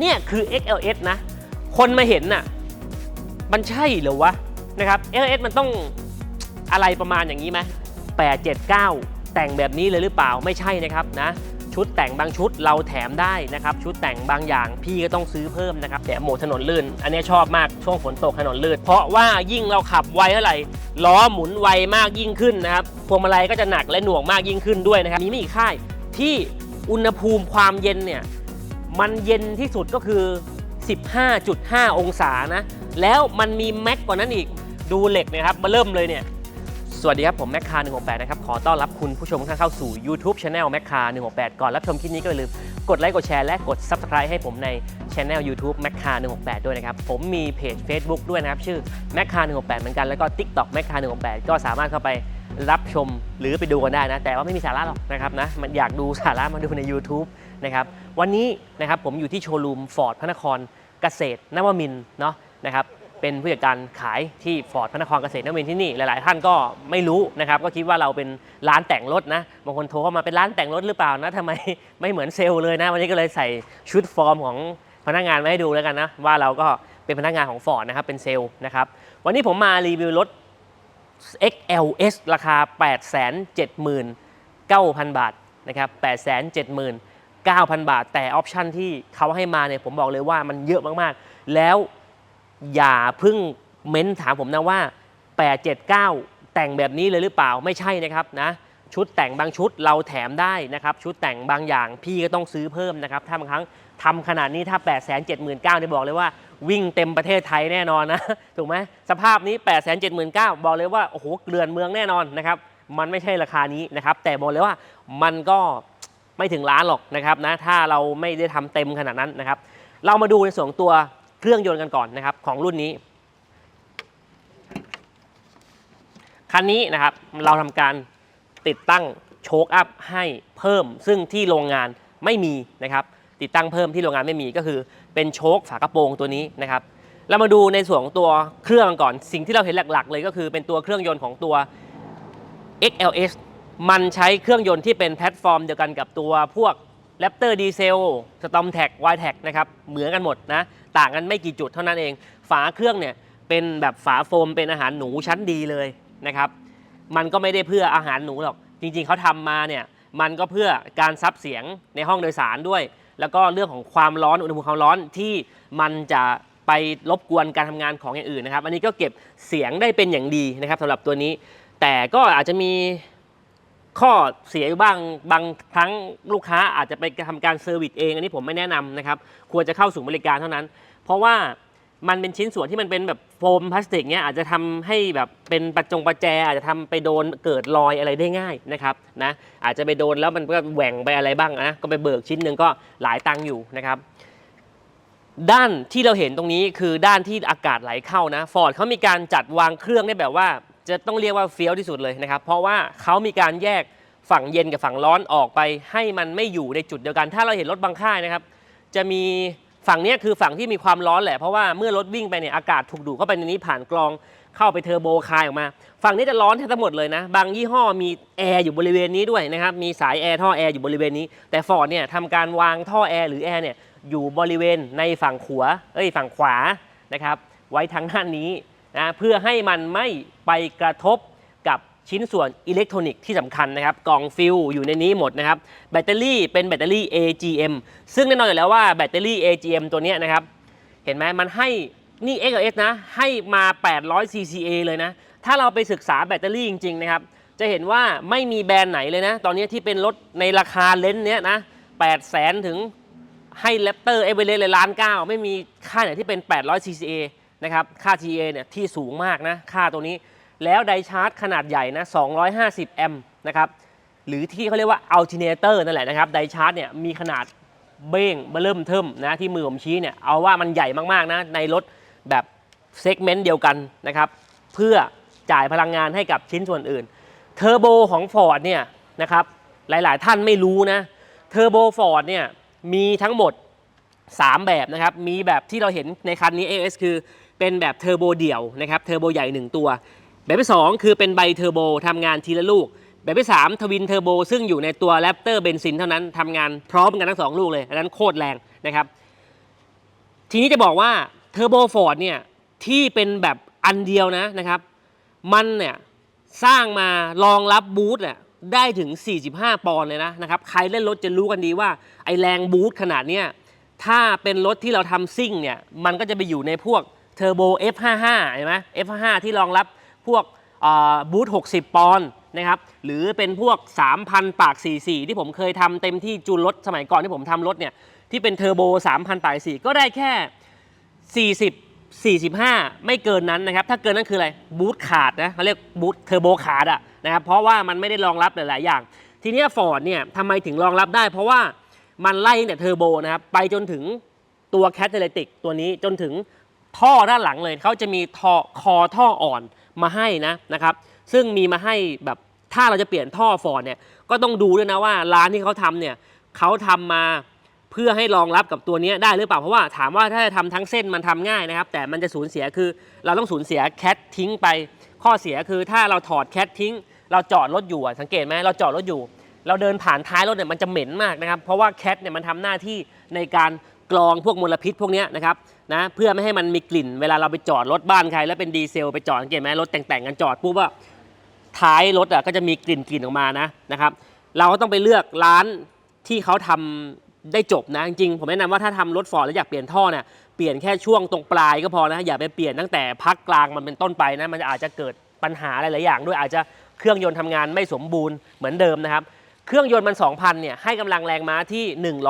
เนี่ยคือ XLS นะ คนมาเห็นน่ะ มันใช่เหรอวะนะครับ XLS มันต้องอะไรประมาณอย่างนี้ไหม879 แต่งแบบนี้เลยหรือเปล่าไม่ใช่นะครับนะชุดแต่งบางชุดเราแถมได้นะครับ ชุดแต่งบางอย่างพี่ก็ต้องซื้อเพิ่มนะครับแต่โหมดถนนลื่น อันนี้ชอบมากช่วงฝนตกถนนลื่น เพราะว่ายิ่งเราขับไวเท่าไหร่ล้อหมุนไวมากยิ่งขึ้นนะครับพวงมาลัยก็จะหนักและหน่วงมากยิ่งขึ้นด้วยนะครับมีไม่กี่ค่ายที่อุณหภูมิความเย็นเนี่ย มันเย็นที่สุดก็คือ 15.5 องศานะ แล้วมันมีแม็กกว่านั้นอีก ดูเหล็กนะครับ มาเริ่มเลยเนี่ย สวัสดีครับ ผมแมคคา168 นะครับ ขอต้อนรับคุณผู้ชมทุกท่านเข้าสู่ YouTube Channel แมคคา168 ก่อนรับชมคลิปนี้ก็อย่าลืม กดไลค์ กดแชร์ และกด Subscribe ให้ผมใน Channel YouTube แมคคา168 ด้วยนะครับ ผมมีเพจ Facebook ด้วยนะครับ ชื่อแมคคา168 เหมือนกัน แล้วก็ TikTok แมคคา168 ก็สามารถเข้าไปรับชมหรือไปดูกันได้นะ แต่ว่าไม่มีสาระหรอกนะครับนะ มันอยากดูสาระมาดูใน YouTube นะครับวันนี้นะครับผมอยู่ที่โชว์รูมฟอร์ดพระนครเกษตรนวมินเนาะนะครับเป็นผู้จัดการขายที่ฟอร์ดพระนครเกษตรนวมินที่นี่หลาย ๆ ท่านก็ไม่รู้นะครับก็คิดว่าเราเป็นร้านแต่งรถนะบางคนโทรเข้ามาเป็นร้านแต่งรถหรือเปล่านะทำไมไม่เหมือนเซลล์เลยนะวันนี้ก็เลยใส่ชุดฟอร์มของพนักงานมาให้ดูแล้วกันนะว่าเราก็เป็นพนักงานของฟอร์ดนะครับเป็นเซลล์นะครับวันนี้ผมมารีวิวรถ XLS ราคา 879,000 บาทนะครับ 9,000 บาท แต่ออปชันที่เขาให้มาเนี่ยผมบอกเลยว่ามันเยอะมากๆ แล้วอย่าเพิ่งเม้นถามผมนะว่า 879 แต่งแบบนี้เลยหรือเปล่าไม่ใช่นะครับนะชุดแต่งบางชุดเราแถมได้นะครับ ชุดแต่งบางอย่างพี่ก็ต้องซื้อเพิ่มนะครับ ถ้าบางครั้งทำขนาดนี้ถ้า 8 7 9 0 0 0เนี่ยบอกเลยว่า วิ่งเต็มประเทศไทยแน่นอนนะ ถูกไหมสภาพนี้ 8 7 9 0 0 0บอกเลยว่า โอ้โห เกลือนเมืองแน่นอนนะครับ มันไม่ใช่ราคานี้นะครับ แต่บอกเลยว่ามันก็ ไม่ถึงล้านหรอกนะครับนะถ้าเราไม่ได้ทำเต็มขนาดนั้นนะครับ เรามาดูในส่วนตัวเครื่องยนต์กันก่อนนะครับของรุ่นนี้ คันนี้นะครับเราทำการติดตั้งโชคอัพให้เพิ่ม ซึ่งที่โรงงานไม่มีนะครับ ติดตั้งเพิ่มที่โรงงานไม่มีก็คือเป็นโชคฝากระโปรงตัวนี้นะครับเรามาดูในส่วนของตัวเครื่องก่อน สิ่งที่เราเห็นหลัก ๆ เลยก็คือเป็นตัวเครื่องยนต์ของตัว XLS มันใช้เครื่องยนต์ที่เป็นแพลตฟอร์มเดียวกันกับตัวพวก Raptor Diesel Storm t a c y t a c นะครับเหมือนกันหมดนะ ต่างกันไม่กี่จุดเท่านั้นเอง ฝาเครื่องเนี่ยเป็นแบบฝาโฟมเป็นอาหารหนูชั้นดีเลยนะครับ มันก็ไม่ได้เพื่ออาหารหนูหรอก จริงๆเขาทำมาเนี่ยมันก็เพื่อการซับเสียงในห้องโดยสารด้วย แล้วก็เรื่องของความร้อนอุณหภูมิความร้อนที่มันจะไปรบกวนการทำงานของอย่างอื่นนะครับ อันนี้ก็เก็บเสียงได้เป็นอย่างดีนะครับสำหรับตัวนี้ แต่ก็อาจจะมี ข้อเสียอยู่บ้างบางครั้งลูกค้าอาจจะไปทำการเซอร์วิสเอง อันนี้ผมไม่แนะนำนะครับ ควรจะเข้าสู่บริการเท่านั้น เพราะว่ามันเป็นชิ้นส่วนที่มันเป็นแบบโฟมพลาสติกเนี้ยอาจจะทำให้แบบเป็นประจงประแจ อาจจะทำไปโดนเกิดรอยอะไรได้ง่ายนะครับนะอาจจะไปโดนแล้วมันก็แหว่งไปอะไรบ้างนะก็ไปเบิกชิ้นหนึ่งก็หลายตังค์อยู่นะครับด้านที่เราเห็นตรงนี้คือด้านที่อากาศไหลเข้านะฟอร์ดเขามีการจัดวางเครื่องได้แบบว่า จะต้องเรียกว่าเฟี้ยวที่สุดเลยนะครับ เพราะว่าเขามีการแยกฝั่งเย็นกับฝั่งร้อนออกไป ให้มันไม่อยู่ในจุดเดียวกัน ถ้าเราเห็นรถบางค่ายนะครับ จะมีฝั่งนี้คือฝั่งที่มีความร้อนแหละ เพราะว่าเมื่อรถวิ่งไปเนี่ยอากาศถูกดูดเข้าไปในนี้ผ่านกรองเข้าไปเทอร์โบคายออกมา ฝั่งนี้จะร้อนแทบทั้งหมดเลยนะ บางยี่ห้อมีแอร์อยู่บริเวณนี้ด้วยนะครับ มีสายแอร์ท่อแอร์อยู่บริเวณนี้ แต่ฟอร์ดเนี่ยทำการวางท่อแอร์หรือแอร์เนี่ยอยู่บริเวณในฝั่งขวาเอ้ยฝั่งขวานะครับ ไว้ทางด้านนี้ นะเพื่อให้มันไม่ไปกระทบกับชิ้นส่วนอิเล็กทรอนิกส์ที่สำคัญนะครับ กล่องฟิลอยู่ในนี้หมดนะครับ แบตเตอรี่เป็นแบตเตอรี่ AGM ซึ่งแน่นอนอยู่แล้วว่าแบตเตอรี่ AGM ตัวนี้นะครับ เห็นไหมมันให้นี่ XLS นะ ให้มา 800 CCA เลยนะ ถ้าเราไปศึกษาแบตเตอรี่จริง ๆ นะครับ จะเห็นว่าไม่มีแบรนด์ไหนเลยนะ ตอนนี้ที่เป็นรถในราคาเลนส์เนี้ยนะ8แสนถึงให้แรปเตอร์เอเวอเรสต์เลยล้านเก้าไม่มีค่าไหนที่เป็น 800 CCA นะครับ ค่า TA เนี่ยที่สูงมากนะ ค่าตัวนี้ แล้วไดชาร์จขนาดใหญ่นะ 250 แอมป์นะครับ หรือที่เขาเรียกว่าอัลติเนเตอร์นั่นแหละนะครับ ไดชาร์จเนี่ยมีขนาดเบ้งเบอเริ่มเทิมนะที่มือผมชี้เนี่ย เอาว่ามันใหญ่มากๆนะในรถแบบเซกเมนต์เดียวกันนะครับ เพื่อจ่ายพลังงานให้กับชิ้นส่วนอื่น เทอร์โบของ Ford เนี่ยนะครับ หลายๆท่านไม่รู้นะ เทอร์โบ Ford เนี่ยมีทั้งหมด 3 แบบนะครับ มีแบบที่เราเห็นในคันนี้ AS คือ เป็นแบบเทอร์โบเดี่ยวนะครับเทอร์โบใหญ่ 1 ตัว แบบที่ 2 คือเป็นไบเทอร์โบทำงานทีละลูก แบบที่ 3 ทวินเทอร์โบซึ่งอยู่ในตัวแรปเตอร์เบนซินเท่านั้นทำงานพร้อมกันทั้ง 2 ลูกเลย อันนั้นโคตรแรงนะครับ ทีนี้จะบอกว่าเทอร์โบฟอร์ดเนี่ยที่เป็นแบบอันเดียวนะนะครับ มันเนี่ยสร้างมารองรับบูทเนี่ยได้ถึง 45 ปอนด์เลยนะนะครับ ใครเล่นรถจะรู้กันดีว่า ไอแรงบูทขนาดเนี้ยถ้าเป็นรถที่เราทำซิ่งเนี่ย มันก็จะไปอยู่ในพวก เทอร์โบ F55 เห็นไหม F55 ที่รองรับพวกบูท60 ปอนด์นะครับ หรือเป็นพวก 3,000 ปาก 44 ที่ผมเคยทำเต็มที่จูนรถสมัยก่อนที่ผมทำรถเนี่ย ที่เป็นเทอร์โบ 3,000 ปาก 4 ก็ได้แค่ 40 45 ไม่เกินนั้นนะครับ ถ้าเกินนั้นคืออะไรบูทขาดนะเขาเรียกบูทเทอร์โบขาดอะนะครับ เพราะว่ามันไม่ได้รองรับหลาย ๆ อย่าง ทีนี้ฟอร์ดเนี่ยทำไมถึงรองรับได้ เพราะว่ามันไล่ตั้งแต่เทอร์โบนะครับ ไปจนถึงตัวแคตเตอร์ติกตัวนี้จนถึง ท่อด้านหลังเลยเขาจะมีท่อคอท่ออ่อนมาให้นะนะครับ ซึ่งมีมาให้แบบถ้าเราจะเปลี่ยนท่อฟอร์ดเนี่ยก็ต้องดูด้วยนะว่าร้านที่เขาทำเนี่ยเขาทำมาเพื่อให้รองรับกับตัวนี้ได้หรือเปล่าเพราะว่าถามว่าถ้าจะทำทั้งเส้นมันทำง่ายนะครับ แต่มันจะสูญเสียคือ เราต้องสูญเสียแคททิ้งไป ข้อเสียคือถ้าเราถอดแคททิ้ง เราจอดรถอยู่สังเกตไหมเราจอดรถอยู่ เราเดินผ่านท้ายรถเนี่ยมันจะเหม็นมากนะครับ เพราะว่าแคทเนี่ยมันทำหน้าที่ในการกรองพวกมลพิษพวกนี้นะครับ นะเพื่อไม่ให้มันมีกลิ่น เวลาเราไปจอดรถบ้านใคร แล้วเป็นดีเซลไปจอดสังเกตไหมรถแต่งๆกันจอดปุ๊บว่าท้ายรถอะก็จะมีกลิ่นกลิ่นออกมานะนะครับ เราก็ต้องไปเลือกร้านที่เขาทำได้จบนะจริงผมแนะนำว่าถ้าทำรถฟอร์ดแล้วอยากเปลี่ยนท่อเนี่ยเปลี่ยนแค่ช่วงตรงปลายก็พอนะอย่าไปเปลี่ยนตั้งแต่พักกลางมันเป็นต้นไปนะมันอาจจะเกิดปัญหาหลายๆอย่าง ด้วยอาจจะเครื่องยนต์ทำงานไม่สมบูรณ์เหมือนเดิมนะครับ เครื่องยนต์มัน 2,000เนี่ยให้กำลังแรงม้าที่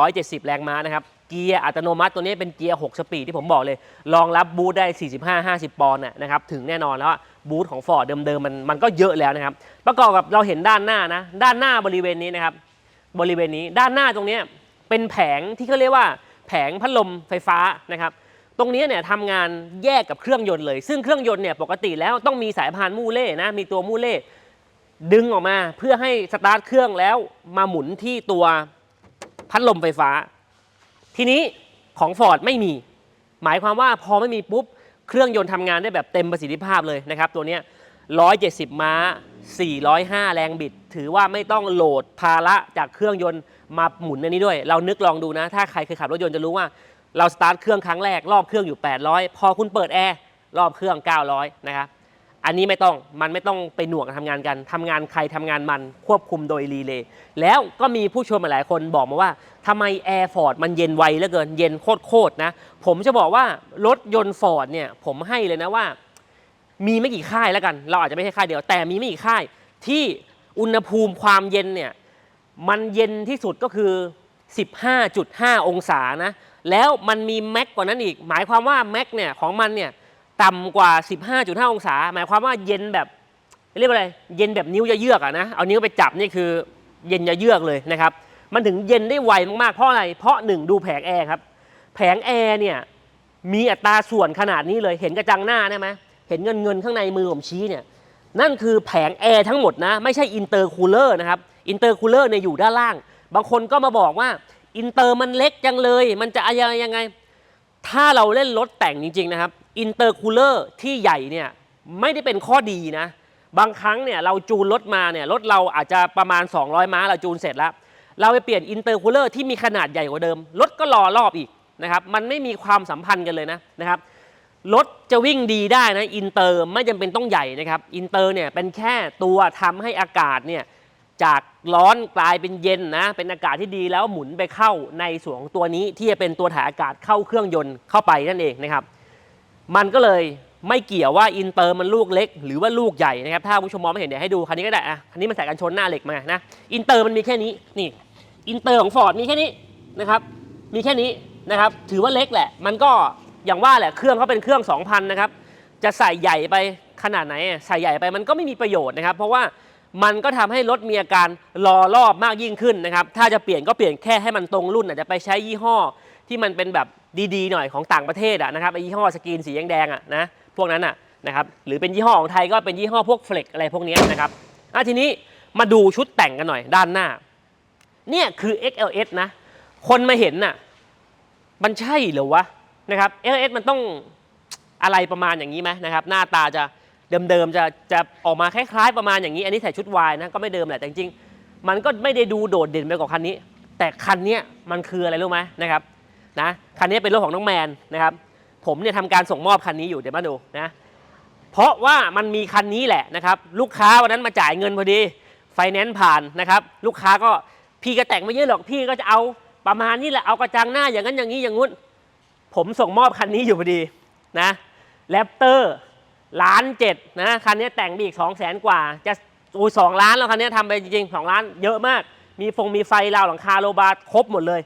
170 แรงม้านะครับ เกียร์อัตโนมัติตัวนี้เป็นเกียร์ 6 สปีดที่ผมบอกเลย รองรับบูทได้ 45-50 ปอนด์นะครับ ถึงแน่นอนแล้วว่าบูทของ Ford เดิมๆมันมันก็เยอะแล้วนะครับ ประกอบกับเราเห็นด้านหน้านะ ด้านหน้าบริเวณนี้นะครับ บริเวณนี้ด้านหน้าตรงนี้เป็นแผงที่เขาเรียกว่าแผงพัดลมไฟฟ้านะครับ ตรงนี้เนี่ยทำงานแยกกับเครื่องยนต์เลย ซึ่งเครื่องยนต์เนี่ยปกติแล้วต้องมีสายพานมูเล่นะ มีตัวมูเล่ดึงออกมาเพื่อให้สตาร์ทเครื่องแล้วมาหมุนที่ตัวพัดลมไฟฟ้า ทีนี้ของ Ford ไม่มี หมายความว่าพอไม่มีปุ๊บ เครื่องยนต์ทำงานได้แบบเต็มประสิทธิภาพเลยนะครับ ตัวนี้170 ม้า 405 แรงบิด ถือว่าไม่ต้องโหลดภาระจากเครื่องยนต์มาหมุนในนี้ด้วย เรานึกลองดูนะ ถ้าใครเคยขับรถยนต์จะรู้ว่า เราสตาร์ทเครื่องครั้งแรก รอบเครื่องอยู่ 800 พอคุณเปิดแอร์รอบเครื่อง 900 นะครับ อันนี้ไม่ต้องมันไม่ต้องไปหน่วงทำงานกันทำงานใครทำงานมันควบคุมโดยรีเลย์แล้วก็มีผู้ชมหลายคนบอกมาว่าทำไมแอร์ฟอร์ดมันเย็นไวเหลือเกินเย็นโคตรๆนะ ผมจะบอกว่ารถยนต์ฟอร์ดเนี่ยผมให้เลยนะว่า มีไม่กี่ค่ายแล้วกัน เราอาจจะไม่ใช่ค่ายเดียว แต่มีไม่กี่ค่ายที่อุณหภูมิความเย็นเนี่ยมันเย็นที่สุดก็คือ 15.5 องศานะแล้วมันมีแม็กกว่านั้นอีก หมายความว่าแม็กเนี่ยของมันเนี่ย ต่ำกว่า 15.5 องศา หมายความว่าเย็นแบบเรียกว่าอะไร เย็นแบบนิ้วจะเยือกอะนะ เอานิ้วไปจับนี่คือเย็นจะเยือกเลยนะครับ มันถึงเย็นได้ไวมากๆ เพราะอะไร เพราะหนึ่งดูแผงแอร์ครับ แผงแอร์เนี่ยมีอัตราส่วนขนาดนี้เลย เห็นกระจังหน้าได้ไหมเห็นเงินเงินข้างในมือผมชี้เนี่ย นั่นคือแผงแอร์ทั้งหมดนะ ไม่ใช่อินเตอร์คูลเลอร์นะครับ อินเตอร์คูลเลอร์เนี่ยอยู่ด้านล่าง บางคนก็มาบอกว่าอินเตอร์มันเล็กจังเลย มันจะอะไรยังไง ถ้าเราเล่นรถแต่งจริงๆนะครับ อินเตอร์คูลเลอร์ที่ใหญ่เนี่ยไม่ได้เป็นข้อดีนะ บางครั้งเนี่ยเราจูนรถมาเนี่ยรถเราอาจจะประมาณ 200 ม้าเราจูนเสร็จแล้ว เราไปเปลี่ยนอินเตอร์คูลเลอร์ที่มีขนาดใหญ่กว่าเดิม รถก็รอรอบอีกนะครับมันไม่มีความสัมพันธ์กันเลยนะนะครับรถจะวิ่งดีได้นะอินเตอร์ไม่จำเป็นต้องใหญ่นะครับอินเตอร์เนี่ยเป็นแค่ตัวทำให้อากาศเนี่ยจากร้อนกลายเป็นเย็นนะเป็นอากาศที่ดีแล้วหมุนไปเข้าในส่วนของตัวนี้ที่จะเป็นตัวถ่ายอากาศเข้าเครื่องยนต์เข้าไปนั่นเองนะครับ มันก็เลยไม่เกี่ยวว่าอินเตอร์มันลูกเล็ก หรือว่าลูกใหญ่นะครับ ถ้าผู้ชมมองไม่เห็นเดี๋ยวให้ดูคันนี้ก็ได้อะคันนี้มันใส่กันชนหน้าเหล็กมานะอินเตอร์มันมีแค่นี้นี่อินเตอร์ของฟอร์ดมีแค่นี้นะครับมีแค่นี้นะครับถือว่าเล็กแหละ มันก็อย่างว่าแหละเครื่องเขาเป็นเครื่อง 2,000นะครับจะใส่ใหญ่ไปขนาดไหนใส่ใหญ่ไปมันก็ไม่มีประโยชน์นะครับ เพราะว่ามันก็ทำให้รถมีอาการรอรอบมากยิ่งขึ้นนะครับถ้าจะเปลี่ยนก็เปลี่ยนแค่ให้มันตรงรุ่นอาจจะไปใช้ยี่ห้อที่มันเป็นแบบ ดีๆหน่อยของต่างประเทศอะนะครับไอยี่ห้อสกรีนสีแดงๆอะนะพวกนั้นอะนะครับหรือเป็นยี่ห้อของไทยก็เป็นยี่ห้อพวกเฟล็กอะไรพวกนี้นะครับอะทีนี้มาดูชุดแต่งกันหน่อยด้านหน้า เนี่ยคือ XLS นะ คนมาเห็นน่ะมันใช่หรือวะนะครับ LS มันต้องอะไรประมาณอย่างนี้ไหมนะครับ หน้าตาจะเดิมๆจะจะออกมาคล้ายๆประมาณอย่างนี้ อันนี้ใส่ชุดวายนะก็ไม่เดิมแหละแต่จริงๆมันก็ไม่ได้ดูโดดเด่นไปกว่าคันนี้ แต่คันเนี้ยมันคืออะไรรู้ไหมนะครับ นะคันนี้เป็นรถของน้องแมนนะครับ ผมเนี่ยทำการส่งมอบคันนี้อยู่เดี๋ยวมาดูนะเพราะว่ามันมีคันนี้แหละนะครับลูกค้าวันนั้นมาจ่ายเงินพอดีไฟแนนซ์ผ่านนะครับลูกค้าก็พี่ก็แต่งไม่เยอะหรอกพี่ก็จะเอาประมาณนี้แหละเอากระจังหน้าอย่างนั้นอย่างนี้อย่างงู้น ผมส่งมอบคันนี้อยู่พอดีนะแรปเตอร์ล้านเจ็ดนะคันนี้แต่งไปอีกสองแสนกว่า จะอุ้สองล้านแล้วคันนี้ทำไปจริงๆสองล้านเยอะมาก มีฟงมีไฟราวหลังคาโลบาร์ครบหมดเลย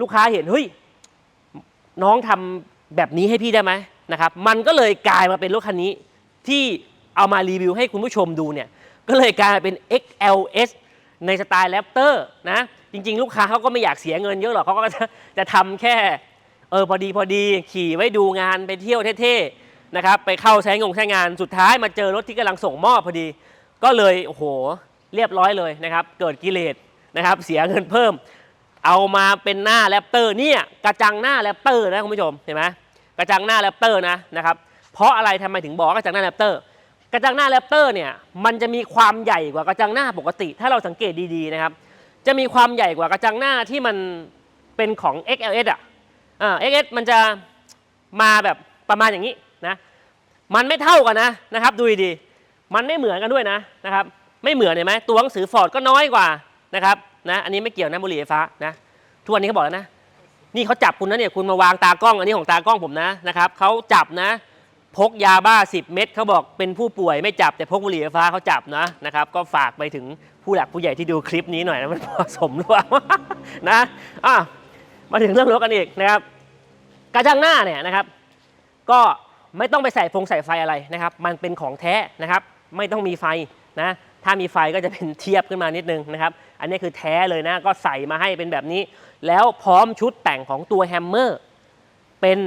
ลูกค้าเห็นเฮ้ย น้องทำแบบนี้ให้พี่ได้ไหมนะครับ มันก็เลยกลายมาเป็นรถคันนี้ที่เอามารีวิวให้คุณผู้ชมดูเนี่ย ก็เลยกลายเป็น XLS ในสไตล์แรปเตอร์นะ จริง ๆ ลูกค้าเขาก็ไม่อยากเสียเงินเยอะหรอกเขาก็จะจะทำแค่เออพอดีพอดีขี่ไว้ดูงานไปเที่ยวเท่ๆนะครับไปเข้าใช้งงใช้งานสุดท้ายมาเจอรถที่กำลังส่งมอบพอดี ก็เลยโอ้โหเรียบร้อยเลยนะครับ เกิดกิเลสนะครับเสียเงินเพิ่ม เอามาเป็นหน้าแรปเตอร์เนี่ยกระจังหน้าแรปเตอร์นะคุณผู้ชมเห็นไหมกระจังหน้าแรปเตอร์นะนะครับเพราะอะไรทำไมถึงบอกกระจังหน้าแรปเตอร์กระจังหน้าแรปเตอร์เนี่ยมันจะมีความใหญ่กว่ากระจังหน้าปกติ ถ้าเราสังเกตดีๆนะครับจะมีความใหญ่กว่ากระจังหน้าที่มันเป็นของ XLS อะอ่า XS มันจะมาแบบประมาณอย่างนี้นะมันไม่เท่ากันนะนะครับดูดีมันไม่เหมือนกันด้วยนะนะครับไม่เหมือนเห็นไหมตัวหนังสือฟอร์ดก็น้อยกว่านะครับ นะอันนี้ไม่เกี่ยวนะบุหรี่ไฟฟ้านะทุกวันนี้เขาบอกแล้วนะ นี่เขาจับคุณนะเนี่ยคุณมาวางตากล้อง อันนี้ของตากล้องผมนะนะครับเขาจับนะพกยาบ้า 10 เม็ดเขาบอกเป็นผู้ป่วยไม่จับแต่พกบุหรี่ไฟฟ้าเขาจับนะนะครับก็ฝากไปถึงผู้หลักผู้ใหญ่ที่ดูคลิปนี้หน่อยนะมันเหมาะสมหรือเปล่านะอะมาถึงเรื่องรถกันอีกนะครับกระจังหน้าเนี่ยนะครับ ก็ไม่ต้องไปใส่ฟงใส่ไฟอะไรนะครับ มันเป็นของแท้นะครับ ไม่ต้องมีไฟนะถ้ามีไฟก็จะเป็นเทียบขึ้นมานิดนึงนะครับ อันนี้คือแท้เลยนะ ก็ใส่มาให้เป็นแบบนี้ แล้วพร้อมชุดแต่งของตัวแฮมเมอร์เป็น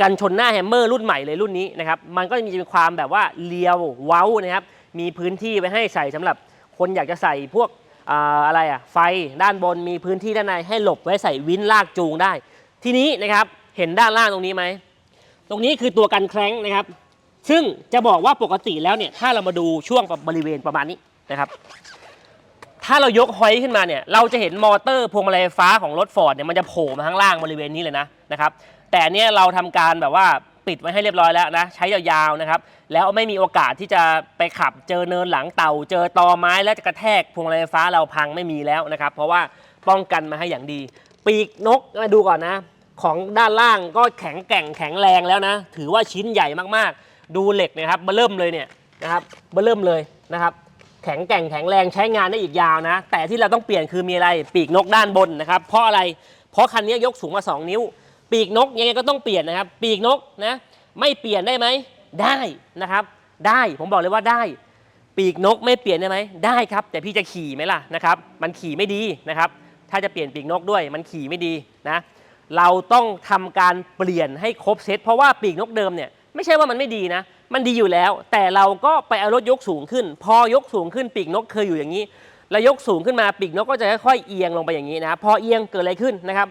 กันชนหน้าแฮมเมอร์รุ่นใหม่เลยรุ่นนี้นะครับ มันก็จะมีความแบบว่าเลียวเว้านะครับ มีพื้นที่ไว้ให้ใส่สำหรับคนอยากจะใส่พวกอ่าอะไรอะไฟด้านบนมีพื้นที่ด้านในให้หลบไว้ใส่วินลากจูงได้ ทีนี้นะครับเห็นด้านล่างตรงนี้ไหม ตรงนี้คือตัวกันแคร้งนะครับ ซึ่งจะบอกว่าปกติแล้วเนี่ยถ้าเรามาดูช่วงบริเวณประมาณนี้นะครับ ถ้าเรายกหอยขึ้นมาเนี่ยเราจะเห็นมอเตอร์พวงมาลัยไฟฟ้าของรถฟอร์ดเนี่ยมันจะโผล่มาข้างล่างบริเวณนี้เลยนะนะครับแต่เนี้ยเราทำการแบบว่าปิดไว้ให้เรียบร้อยแล้วนะใช้ยาวๆนะครับแล้วไม่มีโอกาสที่จะไปขับเจอเนินหลังเต่า เจอตอไม้แล้วจะกระแทกพวงมาลัยไฟฟ้าเราพังไม่มีแล้วนะครับเพราะว่าป้องกันมาให้อย่างดี ปีกนกมาดูก่อนนะ ของด้านล่างก็แข็งแกร่งแข็งแรงแล้วนะ ถือว่าชิ้นใหญ่มากๆ ดูเหล็กนะครับเบอร์เริ่มเลยเนี่ยนะครับเบอร์เริ่มเลยนะครับ แข็งแกร่งแข็งแรงใช้งานได้อีกยาวนะ แต่ที่เราต้องเปลี่ยนคือมีอะไรปีกนกด้านบนนะครับ เพราะอะไร เพราะคันนี้ยกสูงมา 2 นิ้ว ปีกนกยังไงก็ต้องเปลี่ยนนะครับ ปีกนกนะไม่เปลี่ยนได้ไหมได้นะครับ ได้ผมบอกเลยว่าได้ ปีกนกไม่เปลี่ยนได้ไหมได้ครับ แต่พี่จะขี่ไหมล่ะนะครับ มันขี่ไม่ดีนะครับ ถ้าจะเปลี่ยนปีกนกด้วยมันขี่ไม่ดีนะเราต้องทำการเปลี่ยนให้ครบเซตเพราะว่าปีกนกเดิมเนี่ยไม่ใช่ว่ามันไม่ดีนะ มันดีอยู่แล้ว แต่เราก็ไปเอารถยกสูงขึ้น พอยกสูงขึ้นปีกนกเคยอยู่อย่างนี้ แล้วยกสูงขึ้นมาปีกนกก็จะค่อยๆเอียงลงไปอย่างนี้นะพอเอียงเกิดอะไรขึ้นนะครับ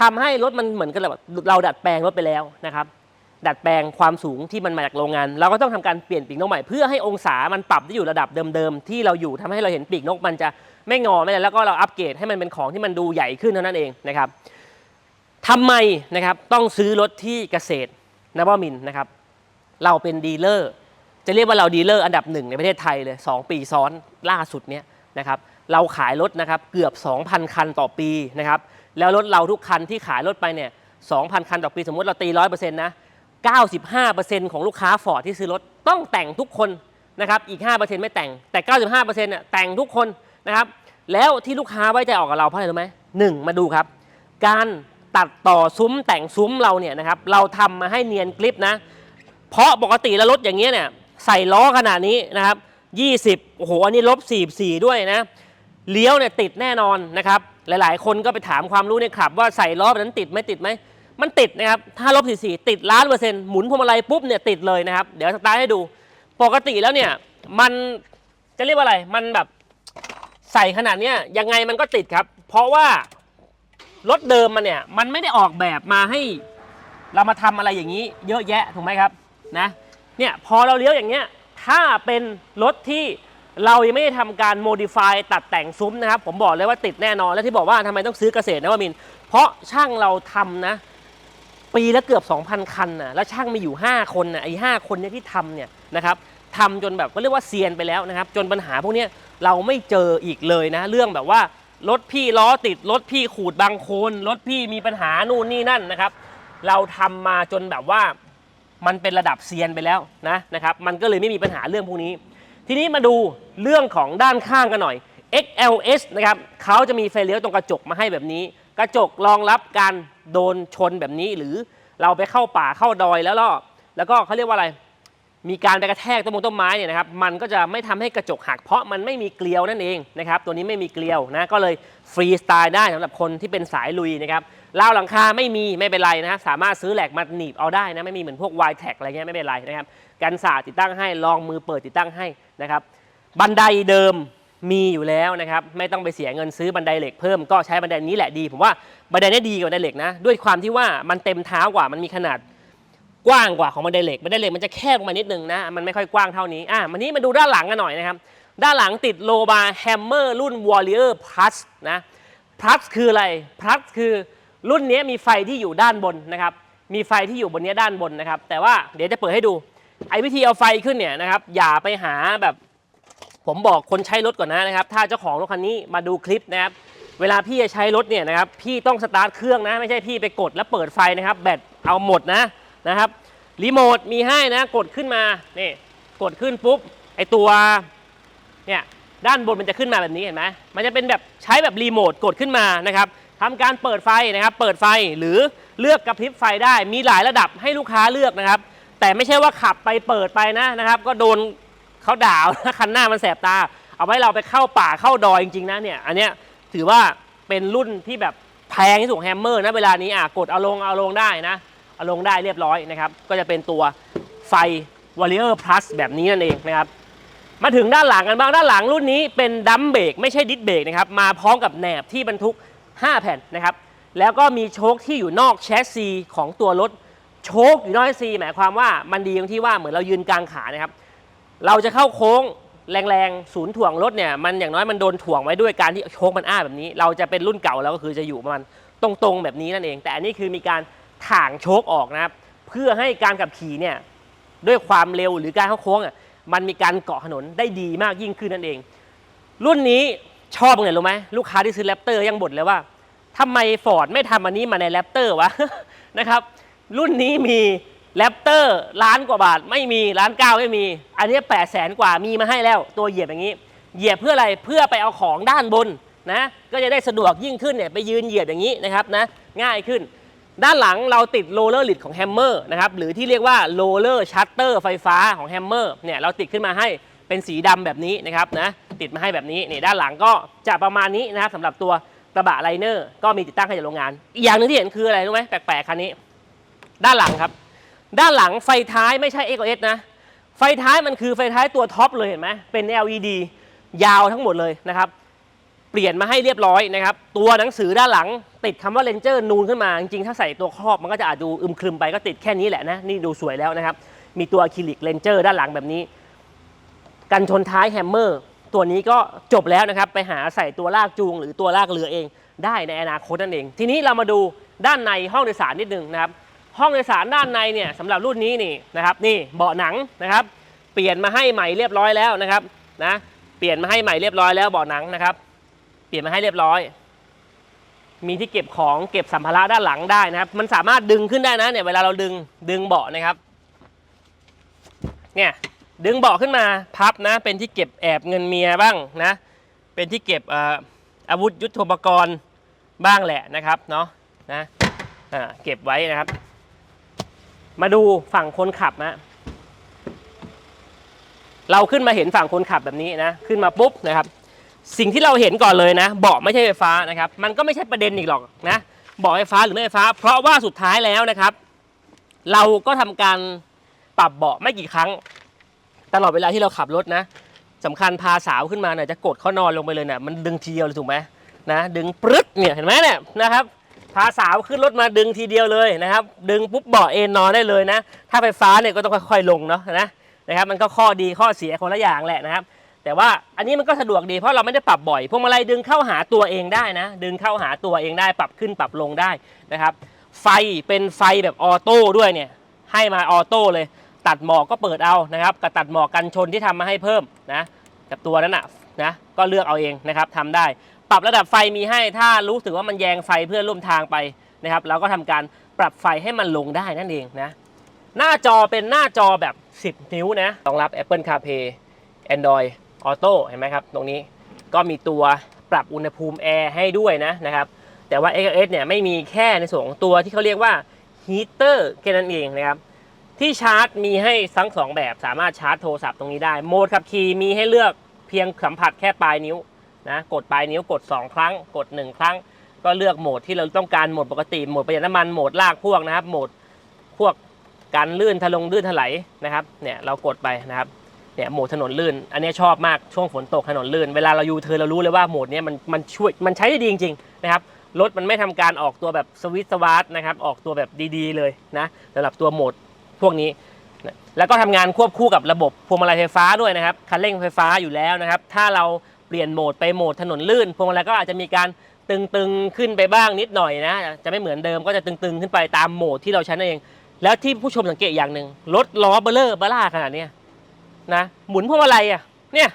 ทำให้รถมันเหมือนกับเราดัดแปลงรถไปแล้วนะครับ ดัดแปลงความสูงที่มันมาจากโรงงาน เราก็ต้องทำการเปลี่ยนปีกนกใหม่เพื่อให้องศามันปรับได้อยู่ระดับเดิมๆที่เราอยู่ทำให้เราเห็นปีกนกมันจะไม่งอไม่อะไรแล้วก็เราอัปเกรดให้มันเป็นของที่มันดูใหญ่ขึ้นเท่านั้นเองนะครับทำไมนะครับต้องซื้อรถที่เกษตรนวมินนะครับ เราเป็นดีลเลอร์ จะเรียกว่าเราดีลเลอร์อันดับหนึ่งในประเทศไทยเลย 2 ปีซ้อนล่าสุดเนี้ยนะครับเราขายรถนะครับเกือบ 2,000 คันต่อปีนะครับแล้วรถเราทุกคันที่ขายรถไปเนี่ย2,000 คันต่อปีสมมติเราตี 100%นะ 95%ของลูกค้าฟอร์ดที่ซื้อรถต้องแต่งทุกคนนะครับอีก 5%ไม่แต่งแต่ 95%เนี่ยแต่งทุกคนนะครับแล้วที่ลูกค้าไว้ใจออกกับเราเพราะอะไรรู้ไหมหนึ่งมาดูครับ การตัดต่อซุ้มแต่งซุ้มเราเนี่ยนะครับเราทำมาให้เนียนกริปนะ เพราะปกติแล้วรถอย่างเงี้ยเนี่ยใส่ล้อขนาดนี้นะครับ 20 โอ้โห อันนี้ลบ44 ด้วยนะ เลี้ยวเนี่ยติดแน่นอนนะครับ หลายๆ คนก็ไปถามความรู้ในขับ ว่าใส่ล้อแบบนั้นติดไหมติดไหม มันติดนะครับ ถ้าลบ44 ติดล้านเปอร์เซ็นต์หมุนพวงมาลัยปุ๊บเนี่ยติดเลยนะครับ เดี๋ยวสตาร์ทให้ดู ปกติแล้วเนี่ยมันจะเรียกว่าอะไร มันแบบใส่ขนาดเนี้ยยังไงมันก็ติดครับ เพราะว่ารถเดิมมันเนี่ยมันไม่ได้ออกแบบมาให้ เรามาทำอะไรอย่างนี้ เยอะแยะถูกไหมครับ นะเนี่ยพอเราเลี้ยวอย่างเงี้ยถ้าเป็นรถที่เรายังไม่ได้ทำการโมดิฟายตัดแต่งซุ้มนะครับ ผมบอกเลยว่าติดแน่นอน และที่บอกว่าทำไมต้องซื้อเกษตรนะว่ามิน เพราะช่างเราทำนะ ปีละเกือบ 2,000 คันนะแล้วช่างมีอยู่ 5 คนนะไอ้ห้าคนเนี่ยที่ทำเนี่ยนะครับทำจนแบบก็เรียกว่าเซียนไปแล้วนะครับ จนปัญหาพวกเนี้ยเราไม่เจออีกเลยนะ เรื่องแบบว่ารถพี่ล้อติดรถพี่ขูดบางโคนรถพี่มีปัญหานู่นนี่นั่นนะครับ เราทำมาจนแบบว่า มันเป็นระดับเซียนไปแล้วนะนะครับมันก็เลยไม่มีปัญหาเรื่องพวกนี้ ทีนี้มาดูเรื่องของด้านข้างกันหน่อย XLS นะครับเขาจะมีไฟเลี้ยวตรงกระจกมาให้แบบนี้ กระจกรองรับการโดนชนแบบนี้ หรือเราไปเข้าป่าเข้าดอยแล้วก็แล้วก็เขาเรียกว่าอะไร มีการไปกระแทกต้นมงต้นไม้เนี่ยนะครับมันก็จะไม่ทำให้กระจกหักเพราะมันไม่มีเกลียวนั่นเองนะครับตัวนี้ไม่มีเกลียวนะก็เลยฟรีสไตล์ได้สำหรับคนที่เป็นสายลุยนะครับ ราวหลังคาไม่มีไม่เป็นไรนะครับสามารถซื้อแหลกมาหนีบเอาได้นะไม่มีเหมือนพวก y t e c อะไรเงี้ยไม่เป็นไรนะครับกันสาดติดตั้งให้ลองมือเปิดติดตั้งให้นะครับบันไดเดิมมีอยู่แล้วนะครับไม่ต้องไปเสียเงินซื้อบันไดเหล็กเพิ่มก็ใช้บันไดนี้แหละดี ผมว่าบันไดนี้ดีกว่าบันไดเหล็กนะด้วยความที่ว่ามันเต็มเท้ากว่ามันมีขนาดกว้างกว่าของบันไดเหล็กบันไดเหล็กมันจะแคบลงมานิดนึงนะมันไม่ค่อยกว้างเท่านี้อะมันนี้มาดูด้านหลังกันหน่อยนะครับด้านหลังติดโลบาแฮมเมอร์รุ่น Warrior Plus นะ Plus คืออะไร Plus คือ รุ่นนี้มีไฟที่อยู่ด้านบนนะครับ มีไฟที่อยู่บนนี้ด้านบนนะครับ แต่ว่าเดี๋ยวจะเปิดให้ดู ไอ้วิธีเอาไฟขึ้นเนี่ยนะครับ อย่าไปหาแบบ ผมบอกคนใช้รถก่อนนะนะครับ ถ้าเจ้าของรถคันนี้มาดูคลิปนะครับ เวลาพี่จะใช้รถเนี่ยนะครับ พี่ต้องสตาร์ทเครื่องนะ ไม่ใช่พี่ไปกดแล้วเปิดไฟนะครับ แบตเอาหมดนะนะครับ รีโมทมีให้นะ กดขึ้นมา นี่ กดขึ้นปุ๊บ ไอตัว เนี่ย ด้านบนมันจะขึ้นมาแบบนี้เห็นไหมมันจะเป็นแบบใช้แบบรีโมทกดขึ้นมานะครับ ทำการเปิดไฟนะครับเปิดไฟหรือเลือกกระพริบไฟได้มีหลายระดับให้ลูกค้าเลือกนะครับ แต่ไม่ใช่ว่าขับไปเปิดไปนะนะครับ ก็โดนเขาด่าคันหน้ามันแสบตา เอาไว้เราไปเข้าป่าเข้าดอยจริงๆนะเนี่ยอันเนี้ยถือว่าเป็นรุ่นที่แบบแพงที่สุดของแฮมเมอร์นะเวลานี้อะกดเอาลงเอาลงได้นะเอาลงได้เรียบร้อยนะครับ ก็จะเป็นตัวไฟ Warrior Plus แบบนี้นั่นเองนะครับ มาถึงด้านหลังกันบ้างด้านหลังรุ่นนี้เป็นดัมเบรกไม่ใช่ดิสเบรกนะครับ มาพร้อมกับแหนบที่บรรทุก 5 แผ่นนะครับ แล้วก็มีโชคที่อยู่นอกแชสซีของตัวรถ โชคอยู่นอกแชสซีหมายความว่ามันดีตรงที่ว่าเหมือนเรายืนกลางขานะครับ เราจะเข้าโค้งแรงๆ ศูนย์ถ่วงรถเนี่ยมันอย่างน้อยมันโดนถ่วงไว้ด้วยการที่โชคมันอ้าแบบนี้ เราจะเป็นรุ่นเก่าแล้วก็คือจะอยู่ประมาณตรงๆแบบนี้นั่นเอง แต่อันนี้คือมีการถ่างโชคออกนะครับเพื่อให้การขับขี่เนี่ยด้วยความเร็วหรือการเข้าโค้งอะมันมีการเกาะถนนได้ดีมากยิ่งขึ้นนั่นเอง รุ่นนี้ ชอบตรงไหนรู้ไหมลูกค้าที่ซื้อแรปเตอร์ยังบ่นเลยว่าทำไมฟอร์ดไม่ทำอันนี้มาในแรปเตอร์วะนะครับ รุ่นนี้มีแรปเตอร์ล้านกว่าบาทไม่มีล้านเก้าไม่มี อันนี้แปดแสนกว่ามีมาให้แล้ว ตัวเหยียบอย่างนี้ เหยียบเพื่ออะไรเพื่อไปเอาของด้านบนนะก็จะได้สะดวกยิ่งขึ้นเนี่ยไปยืนเหยียบอย่างนี้นะครับนะง่ายขึ้น ด้านหลังเราติดโรลเลอร์ลิดของแฮมเมอร์นะครับหรือที่เรียกว่าโรลเลอร์ชัตเตอร์ไฟฟ้าของแฮมเมอร์เนี่ยเราติดขึ้นมาให้เป็นสีดำแบบนี้นะครับนะ ติดมาให้แบบนี้นี่ด้านหลังก็จะประมาณนี้นะครับสำหรับตัวกระบะไลเนอร์ก็มีติดตั้งให้จากโรงงาน อีกอย่างหนึงที่เห็นคืออะไรรู้ไหมแปลกๆคันนี้ ด้านหลังครับ ด้านหลังไฟท้ายไม่ใช่ x o s นะ ไฟท้ายมันคือไฟท้ายตัวท็อปเลยเห็นไหมเป็น LED ยาวทั้งหมดเลยนะครับ เปลี่ยนมาให้เรียบร้อยนะครับ ตัวหนังสือด้านหลัง ติดคำว่าเลนเจอร์นูนขึ้นมา จริงๆ ถ้าใส่ตัวครอบมันก็จะอาจดูอึมครึมไปก็ติดแค่นี้แหละนะ นี่ดูสวยแล้วนะครับ มีตัวอะคริลิกเลนเจอร์ด้านหลังแบบนี้ กันชนท้ายแฮมเมอร์ ตัวนี้ก็จบแล้วนะครับ ไปหาใส่ตัวลากจูง หรือตัวลากเรือเอง ได้ในอนาคตนั่นเอง ทีนี้เรามาดูด้านในห้องโดยสารนิดนึงนะครับ ห้องโดยสารด้านในเนี่ยสำหรับรุ่นนี้นี่นะครับ นี่เบาะหนังนะครับ เปลี่ยนมาให้ใหม่เรียบร้อยแล้วนะครับนะเปลี่ยนมาให้ใหม่เรียบร้อยแล้วเบาะหนังนะครับ เปลี่ยนมาให้เรียบร้อย มีที่เก็บของเก็บสัมภาระด้านหลังได้นะครับ มันสามารถดึงขึ้นได้นะเนี่ยเวลาเราดึงดึงเบาะนะครับ เนี่ย ดึงเบาะขึ้นมาพับนะ เป็นที่เก็บแอบเงินเมียบ้างนะ เป็นที่เก็บออาวุธยุทโธปกรณ์บ้างแหละนะครับเนาะนะเก็บไว้นะครับ มาดูฝั่งคนขับนะเราขึ้นมาเห็นฝั่งคนขับแบบนี้นะ ขึ้นมาปุ๊บนะครับ สิ่งที่เราเห็นก่อนเลยนะ เบาะไม่ใช่ไฟฟ้านะครับ มันก็ไม่ใช่ประเด็นอีกหรอกนะเบาะไฟฟ้าหรือไม่ไฟฟ้า เพราะว่าสุดท้ายแล้วนะครับ เราก็ทำการปรับเบาะไม่กี่ครั้ง ตลอดเวลาที่เราขับรถนะสำคัญพาสาวขึ้นมาเนี่ยจะกดเขานอนลงไปเลยเนี่ยมันดึงทีเดียวเลยถูกไหมนะดึงปรึ๊ดเนี่ยเห็นไหมเนี่ยนะครับพาสาวขึ้นรถมาดึงทีเดียวเลยนะครับ ดึงปุ๊บเบาะเอนนอนได้เลยนะ ถ้าไฟฟ้าเนี่ยก็ต้องค่อยๆลงเนาะนะนะครับมันก็ข้อดีข้อเสียคนละอย่างแหละนะครับ แต่ว่าอันนี้มันก็สะดวกดีเพราะเราไม่ได้ปรับบ่อยพวงมาลัยดึงเข้าหาตัวเองได้นะ ดึงเข้าหาตัวเองได้ปรับขึ้นปรับลงได้นะครับ ไฟเป็นไฟแบบออโต้ด้วยเนี่ยให้มาออโต้เลย ตัดหมอกก็เปิดเอานะครับกับตัดหมอกกันชนที่ทำมาให้เพิ่มนะกับตัวนั้นนะนะก็เลือกเอาเองนะครับทำได้ ปรับระดับไฟมีให้ถ้ารู้สึกว่ามันแยงไฟเพื่อนร่วมทางไปนะครับเราก็ทำการปรับไฟให้มันลงได้นั่นเองนะหน้าจอเป็นหน้าจอแบบ 10 นิ้วนะรองรับ Apple CarPlay Android Auto เห็นไหมครับ ตรงนี้ก็มีตัวปรับอุณหภูมิแอร์ให้ด้วยนะนะครับ แต่ว่า XS เนี่ยไม่มีแค่ในส่วนของตัวที่เขาเรียกว่าฮีเตอร์แค่นั้นเองนะครับ ที่ชาร์จมีให้ทั้งสองแบบสามารถชาร์จโทรศัพท์ตรงนี้ได้ โหมดขับขี่มีให้เลือกเพียงสัมผัสแค่ปลายนิ้วนะกดปลายนิ้วกด 2 ครั้ง กด 1 ครั้ง ก็เลือกโหมดที่เราต้องการโหมดปกติโหมดประหยัดน้ำมันโหมดลากพวกนะครับ โหมดพวกการลื่นทะลงลื่นถลายนะครับเนี่ยเรากดไปนะครับเนี่ยโหมดถนนลื่น อันนี้ชอบมากช่วงฝนตกถนนลื่น เวลาเรายูเทิร์เรารู้เลยว่าโหมดนี้มันมันช่วยมันใช้ได้ดีจริงๆนะครับรถมันไม่ทำการออกตัวแบบสวิตช์สวาร์ทนะครับออกตัวแบบดีๆเลยนะสำหรับตัวโหมด พวกนี้ แล้วก็ทำงานควบคู่กับระบบพวงมาลัยไฟฟ้าด้วยนะครับคันเร่งไฟฟ้าอยู่แล้วนะครับ ถ้าเราเปลี่ยนโหมดไปโหมดถนนลื่น พวงมาลัยก็อาจจะมีการตึงๆขึ้นไปบ้างนิดหน่อยนะ จะไม่เหมือนเดิมก็จะตึงๆ ขึ้นไปตามโหมดที่เราใช้นั่นเอง แล้วที่ผู้ชมสังเกตอย่างหนึ่งรถล้อเบลเลอร์เบล่าขนาดนี้นะหมุนพวงมาลัยอะเนี่ย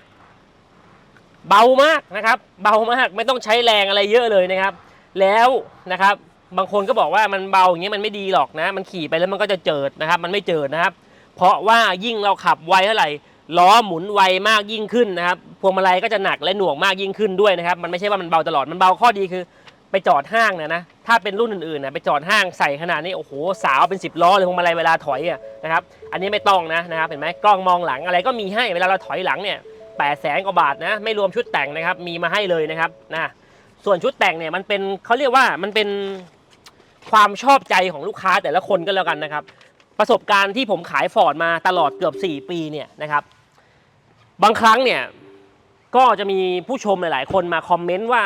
เบามากนะครับ เบามากไม่ต้องใช้แรงอะไรเยอะเลยนะครับ แล้วนะครับ บางคนก็บอกว่ามันเบาอย่างเงี้ยมันไม่ดีหรอกนะ มันขี่ไปแล้วมันก็จะเจิดนะครับ มันไม่เจิดนะครับ เพราะว่ายิ่งเราขับไวเท่าไหร่ล้อหมุนไวมากยิ่งขึ้นนะครับพวงมาลัยก็จะหนักและหน่วงมากยิ่งขึ้นด้วยนะครับ มันไม่ใช่ว่ามันเบาตลอดมันเบาข้อดีคือ ไปจอดห้างเนี่ยนะถ้าเป็นรุ่นอื่นๆนะไปจอดห้างใส่ขนาดนี้โอ้โหสาวเป็น 10ล้อเลยพวงมาลัยเวลาถอยอะนะครับ อันนี้ไม่ต้องนะนะครับเห็นไหมกล้องมองหลังอะไรก็มีให้เวลาเราถอยหลังเนี่ยแปดแสนกว่าบาทนะไม่รวมชุดแต่งนะครับมีมาให้เลยนะครับนะส่วนชุดแต่งเนี่ยมันเป็นเขาเรียกว่ามันเป็น ความชอบใจของลูกค้าแต่ละคนก็แล้วกันนะครับ ประสบการณ์ที่ผมขายฟอร์ดมาตลอดเกือบ 4 ปีเนี่ยนะครับ บางครั้งเนี่ยก็จะมีผู้ชมหลาย ๆ คนมาคอมเมนต์ว่า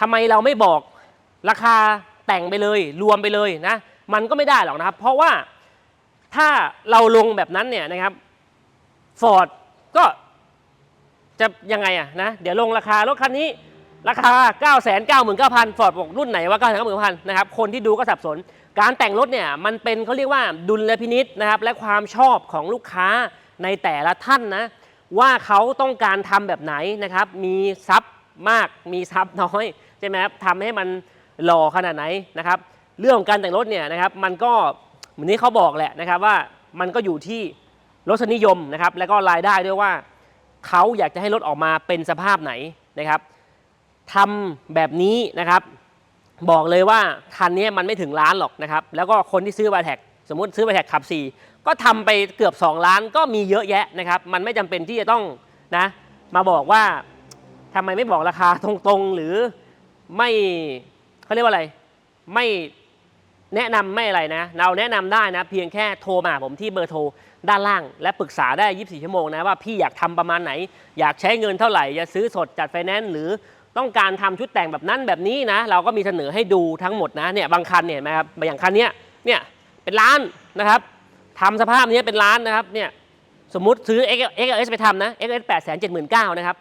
ทำไมเราไม่บอกราคาแต่งไปเลย รวมไปเลยนะ มันก็ไม่ได้หรอกนะครับ เพราะว่าถ้าเราลงแบบนั้นเนี่ยนะครับฟอร์ดก็จะยังไงอะนะ เดี๋ยวลงราคารถคันนี้ ราคา 9 9 9 0 0 0ฟอร์ดบอกรุ่นไหนว่า 9 9 9 0 0 0นะครับ คนที่ดูก็สับสน การแต่งรถเนี่ยมันเป็นเขาเรียกว่าดุลพินิษนะครับ และความชอบของลูกค้าในแต่ละท่านนะ ว่าเขาต้องการทำแบบไหนนะครับ มีซับมาก มีซับน้อย ใช่ไหมครับทำให้มันหล่อขนาดไหนนะครับ เรื่องของการแต่งรถเนี่ยนะครับ มันก็เหมือนที่เขาบอกแหละนะครับว่ามันก็อยู่ที่รสนิยมนะครับ แล้วก็รายได้ด้วยว่าเขาอยากจะให้รถออกมาเป็นสภาพไหนนะครับ ทำแบบนี้นะครับ บอกเลยว่าคันนี้มันไม่ถึงล้านหรอกนะครับ แล้วก็คนที่ซื้อบาแท็กสมมติซื้อบาแท็กขับ 4 ก็ทำไปเกือบ 2 ล้านก็มีเยอะแยะนะครับ มันไม่จำเป็นที่จะต้องนะมาบอกว่าทำไมไม่บอกราคาตรงๆ หรือไม่เขาเรียกว่าอะไร ไม่แนะนำไม่อะไรนะ เราแนะนำได้นะ เพียงแค่โทรมาผมที่เบอร์โทรด้านล่าง และปรึกษาได้ 24 ชั่วโมงนะว่าพี่อยากทำประมาณไหน อยากใช้เงินเท่าไหร่จะซื้อสดจัดไฟแนนซ์หรือ ต้องการทำชุดแต่งแบบนั้นแบบนี้นะ เราก็มีเสนอให้ดูทั้งหมดนะเนี่ยบางคันเนี่ยเห็นไหมครับอย่างคันเนี้ยเนี่ยเป็นล้านนะครับทำสภาพนี้เป็นล้านนะครับเนี่ยสมมุติซื้อ X X S ไปทำนะ X S 8 7 9 0 0 0นะครับ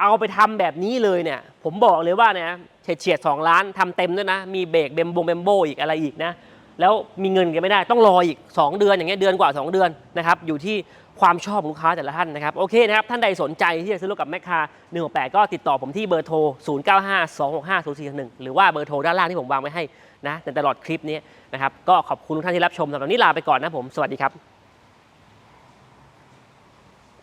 เอาไปทำแบบนี้เลยเนี่ย ผมบอกเลยว่าเนี่ยเฉียดเฉียดสองล้านทำเต็มด้วยนะ มีเบรกเบมบงเบมโบอีกอะไรอีกนะ แล้วมีเงินกันไม่ได้ต้องรออีก 2 เดือนอย่างเงี้ยเดือนกว่า 2 เดือนนะครับอยู่ที่ ความชอบของลูกค้าแต่ละท่านนะครับ โอเคนะครับ ท่านใดสนใจที่จะซื้อรถกับแมคคา168 ก็ติดต่อผมที่เบอร์โทร 0952650441 หรือว่าเบอร์โทรด้านล่างที่ผมวางไว้ให้นะในตลอดคลิปนี้นะครับก็ขอบคุณทุกท่านที่รับชมสำหรับวันนี้ลาไปก่อนนะผมสวัสดีครับ